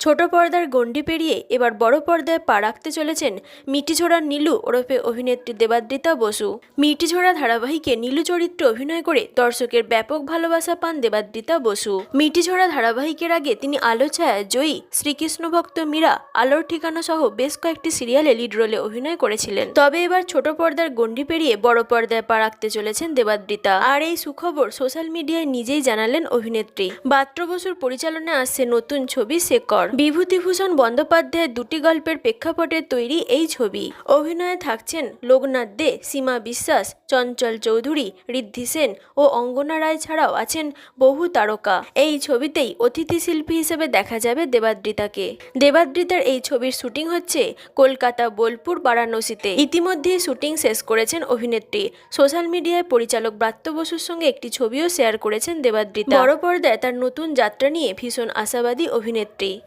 ছোট পর্দার গণ্ডি পেরিয়ে এবার বড় পর্দায় পা রাখতে চলেছেন মিটিঝোড়ার নীলু ওরফে অভিনেত্রী দেবাদ্রিতা বসু। মিটিঝোড়া ধারাবাহিকে নীলু চরিত্রে অভিনয় করে দর্শকের ব্যাপক ভালোবাসা পান দেবাদ্রিতা বসু। মিটিঝোড়া ধারাবাহিকের আগে তিনি আলো ছায়া জয়ী, শ্রীকৃষ্ণ ভক্ত মীরা, আলোর ঠিকানা সহ বেশ কয়েকটি সিরিয়ালে লিড রোলে অভিনয় করেছিলেন। তবে এবার ছোট পর্দার গণ্ডি পেরিয়ে বড় পর্দায় পা রাখতে চলেছেন দেবাদ্রিতা। আর এই সুখবর সোশ্যাল মিডিয়ায় নিজেই জানালেন অভিনেত্রী। বাত্র বসুর পরিচালনায় আসছে নতুন ছবি শেকর বিভূতিভূষণ বন্দ্যোপাধ্যায়ের দুটি গল্পের প্রেক্ষাপটে তৈরি এই ছবি। অভিনয়ে থাকছেন লোকনাথ দে, সীমা বিশ্বাস, চঞ্চল চৌধুরী, ঋদ্ধি সেন ও অঙ্গনা রায় ছাড়াও আছেন বহু তারকা। এই ছবিতেই অতিথি শিল্পী হিসেবে দেখা যাবে দেবাদ্রিতাকে। দেবাদ্রিতার এই ছবির শুটিং হচ্ছে কলকাতা বোলপুর বারাণসীতে। ইতিমধ্যে শুটিং শেষ করেছেন অভিনেত্রী। সোশ্যাল মিডিয়ায় পরিচালক ব্রাত্য বসুর সঙ্গে একটি ছবিও শেয়ার করেছেন দেবাদ্রিতা। বড় পর্দায় তার নতুন যাত্রা নিয়ে ভীষণ আশাবাদী অভিনেত্রী।